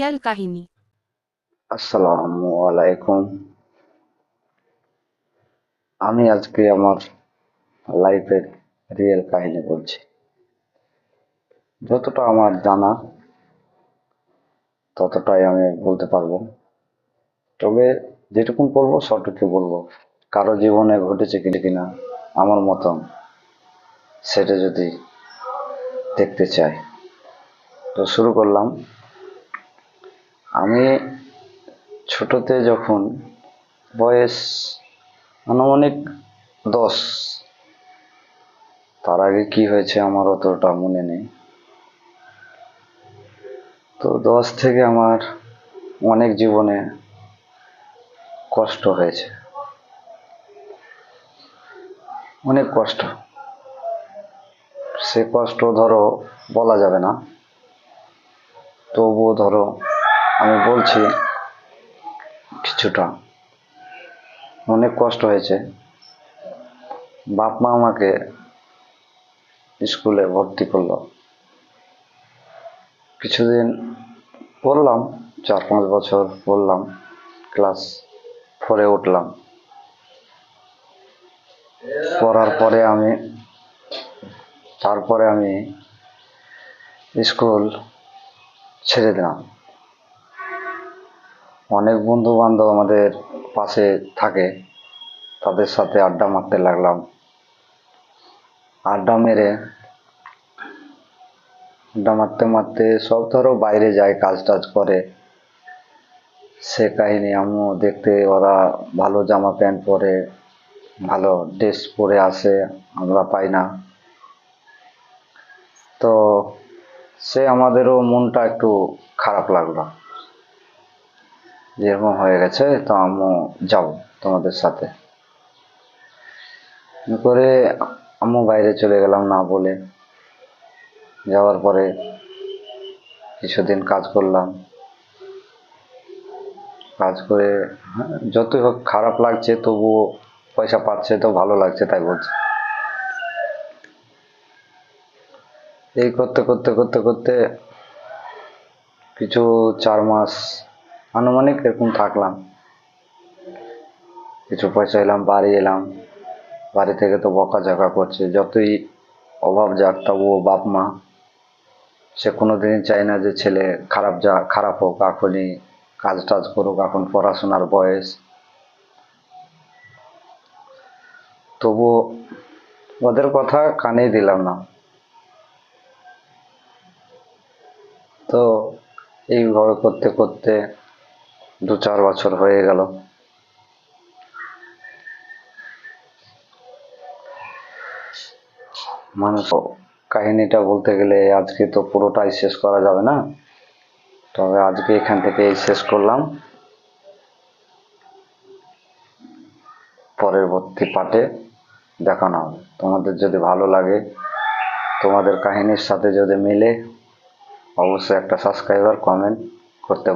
Real কাহিনী আসসালামু আলাইকুম আমি আজকে আমার লাইফের রিয়েল কাহিনী বলছি। যতটা আমার জানা, ততটাই আমি বলতে পারব। তবে যেটুকুন বলব সঠিকই বলব। কারও জীবনে ঘটেছে কি কিনা আমার মতন সেটা যদি দেখতে চাই। তো শুরু করলাম। আমি ছোটতে যখন বয়স আনুমানিক দশ, তার আগে কি হয়েছে আমার অতটা মনে নেই। তো দশ থেকে আমার অনেক জীবনে কষ্ট হয়েছে। অনেক কষ্ট। সে কষ্ট ধরো বলা যাবে না। তবুও ধরো আমি বলছি কিছুটা। অনেক কষ্ট হয়েছে। বাপ মা আমাকে স্কুলে ভর্তি করল। কিছুদিন পড়লাম, চার পাঁচ বছর পড়লাম, ক্লাস ফোরে উঠলাম। পড়ার পরে আমি, তারপরে আমি স্কুল ছেড়ে দিলাম। অনেক বন্ধু বান্ধব আমাদের পাশে থাকে। তাদের সাথে আড্ডা মারতে লাগলাম। আড্ডা মেরে, আড্ডা মারতে মারতে সব ধরো বাইরে যায় কাজ টাজ করে। সে কাহিনী আমিও দেখতে, ওরা ভালো জামা প্যান্ট পরে, ভালো ড্রেস পরে আসে, আমরা পাই না। তো সে আমাদেরও মনটা একটু খারাপ লাগল। যেরকম হয়ে গেছে তো আমিও যাব তোমাদের সাথে। করে আমিও বাইরে চলে গেলাম না বলে। যাওয়ার পরে কিছুদিন কাজ করলাম। কাজ করে হ্যাঁ, যতই হোক খারাপ লাগছে তবুও পয়সা পাচ্ছে তো ভালো লাগছে তাই বলছে। এই করতে করতে করতে করতে কিছু চার মাস আনুমানিক এরকম থাকলাম। কিছু পয়সা এলাম, বাড়ি এলাম। বাড়ি থেকে তো বকা বকাঝকা করছে, যতই অভাব যাক তবুও বাপ মা। সে কোনোদিনই চায় না যে ছেলে খারাপ যা, খারাপ হোক, এখনই কাজ টাজ করুক, এখন পড়াশোনার বয়স। তবুও ওদের কথা কানেই দিলাম না। তো এইভাবে করতে করতে দু চার বছর হয়ে গেল। মানুষ কাহিনীটা বলতে গেলে আজকে তো পুরোটাই শেষ করা যাবে না। তবে আজকে এখান থেকে শেষ করলাম। পরবর্তী পার্টে দেখানো হবে তোমাদের যদি ভালো লাগে, তোমাদের কাহিনীর সাথে যদি মিলে, অবশ্যই একটা সাবস্ক্রাইবার কমেন্ট করতে